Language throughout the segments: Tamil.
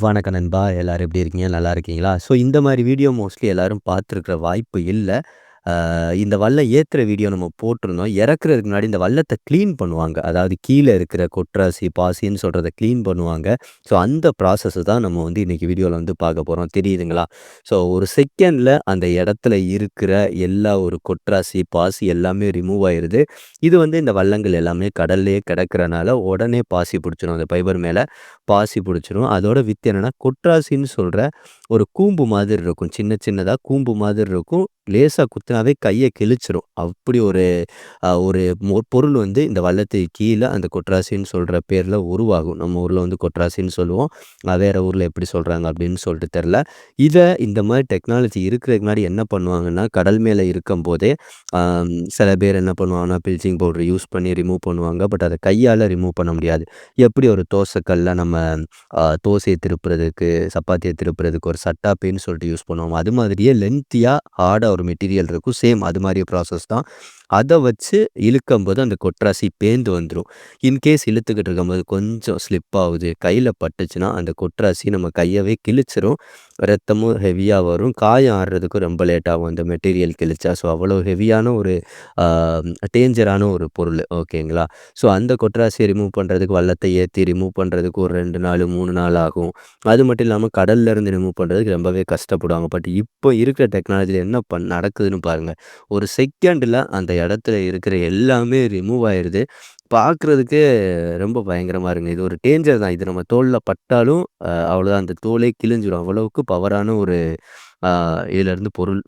வணக்கம் நண்பா! எல்லாரும் எப்படி இருக்கீங்க? நல்லா இருக்கீங்களா? ஸோ இந்த மாதிரி வீடியோ மோஸ்ட்லி எல்லோரும் பார்த்துருக்குற வாய்ப்பு இல்லை இந்த வல்லை ஏத்துற வீடியோ நம்ம போட்டிருந்தோம். இறக்குறதுக்கு முன்னாடி இந்த வல்லத்தை க்ளீன் பண்ணுவாங்க. அதாவது கீழே இருக்கிற கொட்ராசி, பாசின்னு சொல்கிறத க்ளீன் பண்ணுவாங்க. ஸோ அந்த ப்ராசஸை தான் நம்ம வந்து இன்றைக்கி வீடியோவில் வந்து பார்க்க போகிறோம் தெரியுதுங்களா? ஸோ ஒரு செகண்டில் அந்த இடத்துல இருக்கிற எல்லா ஒரு கொட்ராசி, பாசி எல்லாமே ரிமூவ் ஆயிடுது இது வந்து இந்த வல்லங்கள் எல்லாமே கடல்லையே கிடக்கிறனால உடனே பாசி பிடிச்சிடும் அந்த ஃபைபர் மேலே பாசி பிடிச்சிடும் அதோட வித்து என்னென்னா கொட்ராசின்னு சொல்கிற ஒரு கூம்பு மாதிரி இருக்கும். சின்ன சின்னதாக கூம்பு மாதிரி இருக்கும். லேசாக குத்துனாவே கையை கிழிச்சிரும். அப்படி ஒரு ஒரு பொருள் வந்து இந்த வல்லத்து கீழே அந்த கொட்ராசின்னு சொல்கிற பேரில் உருவாகும். நம்ம ஊரில் வந்து கொட்ராசின்னு சொல்லுவோம். வேறு ஊரில் எப்படி சொல்கிறாங்க அப்படின்னு சொல்லிட்டு தெரில இதை இந்த மாதிரி டெக்னாலஜி இருக்கிறதுக்கு முன்னாடி என்ன பண்ணுவாங்கன்னா, கடல் மேலே இருக்கும்போதே சில பேர் என்ன பண்ணுவாங்கன்னா, ப்ளீச்சிங் பவுடர் யூஸ் பண்ணி ரிமூவ் பண்ணுவாங்க. பட் அதை கையால் ரிமூவ் பண்ண முடியாது. எப்படி ஒரு தோசைக்கல்ல நம்ம தோசையை திருப்புறதுக்கு, சப்பாத்தியை திருப்புறதுக்கு ஒரு சட்டாப்பேன்னு சொல்லிட்டு யூஸ் பண்ணுவோம். அது மாதிரியே லென்த்தியாக ஆட ஒரு மெட்டீரியல் இருக்கும். சேம் அது மாதிரி ப்ராசஸ் தான். அதை வச்சு இழுக்கும்போது அந்த கொட்ராசி பேந்து வந்துடும் இன்கேஸ் இழுத்துக்கிட்டு இருக்கும்போது கொஞ்சம் ஸ்லிப் ஆகுது கையில் பட்டுச்சுன்னா அந்த கொட்ராசி நம்ம கையவே கிழிச்சிரும். ரத்தமும் ஹெவியாக வரும். காயம் ஆடுறதுக்கும் ரொம்ப லேட்டாகும் அந்த மெட்டீரியல் கிழிச்சா. ஸோ அவ்வளோ ஹெவியான ஒரு டேஞ்சரான ஒரு பொருள் ஓகேங்களா? ஸோ அந்த கொட்ராசிய ரிமூவ் பண்ணுறதுக்கு வல்லத்தை ஏற்றி ரிமூவ் பண்ணுறதுக்கு ஒரு ரெண்டு நாள் மூணு நாள் ஆகும். அது மட்டும் இல்லாமல் கடல்ல இருந்து ரிமூவ் பண்ணுறதுக்கு ரொம்பவே கஷ்டப்படுவாங்க. பட் இப்போ இருக்கிற டெக்னாலஜியில் என்ன பண் நடக்குதுன்னு பாருங்கள் ஒரு செகண்டில் அந்த இடத்துல இருக்கிற எல்லாமே ரிமூவ் ஆயிடுது பார்க்குறதுக்கு ரொம்ப பயங்கரமாக இருக்குங்க. இது ஒரு டேஞ்சர் தான். இது நம்ம தோலில் பட்டாலும் அவ்வளோதான் அந்த தோலே கிழிஞ்சிடும் அவ்வளவுக்கு பவரான ஒரு இதிலேருந்து பொருள்.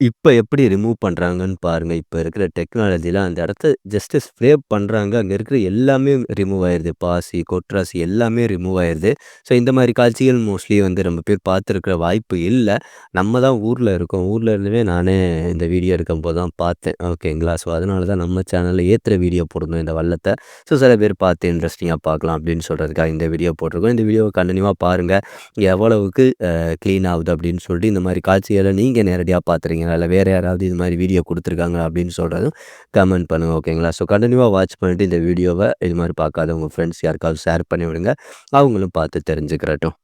இப்ப எப்படி ரிமூவ் பண்றாங்கன்னு பாருங்க. இப்ப இருக்கிற டெக்னாலஜில அந்த இடத்த ஜஸ்ட் ஸ்ப்ரே பண்றாங்க. அங்க இருக்கிற எல்லாமே ரிமூவ் ஆயிருது. பாசி, கொட்ராசி எல்லாமே ரிமூவ் ஆயிருது. ஸோ இந்த மாதிரி காட்சிகள் மோஸ்ட்லி வந்து ரொம்ப பேர் பார்த்துருக்கிற வாய்ப்பு இல்ல. நம்ம தான் ஊர்ல இருக்கோம். ஊர்ல இருந்துமே நானே இந்த வீடியோ எடுக்கும்போது தான் பார்த்தேன். ஓகேங்களா? ஸோ அதனால தான் நம்ம சேனல்ல ஏத்துற வீடியோ போடணும் இந்த வல்லத்த. ஸோ சில பேர் பார்த்து இன்ட்ரெஸ்டிங்கா பார்க்கலாம் அப்படின்னு சொல்றதுக்காக இந்த வீடியோ போட்டிருக்கோம். இந்த வீடியோவை கன்டினியூவா பாருங்க. எவ்வளவுக்கு அ ஆகுது அப்படின்னு சொல்லிட்டு இந்த மாரி காட்சிகள நீங்க நேரடியா ஓகேங்களா இல்லை வேறு யாராவது இது மாதிரி வீடியோ கொடுத்துருக்காங்க அப்படின்னு சொல்கிறதும் கமெண்ட் பண்ணுங்கள் ஓகேங்களா? ஸோ கண்டினியூவாக வாட்ச் பண்ணிட்டு இந்த வீடியோவை இது மாதிரி பார்க்காத உங்கள் ஃப்ரெண்ட்ஸ் யாருக்காவது ஷேர் பண்ணி விடுங்க. அவங்களும் பார்த்து தெரிஞ்சுக்கிறட்டும்.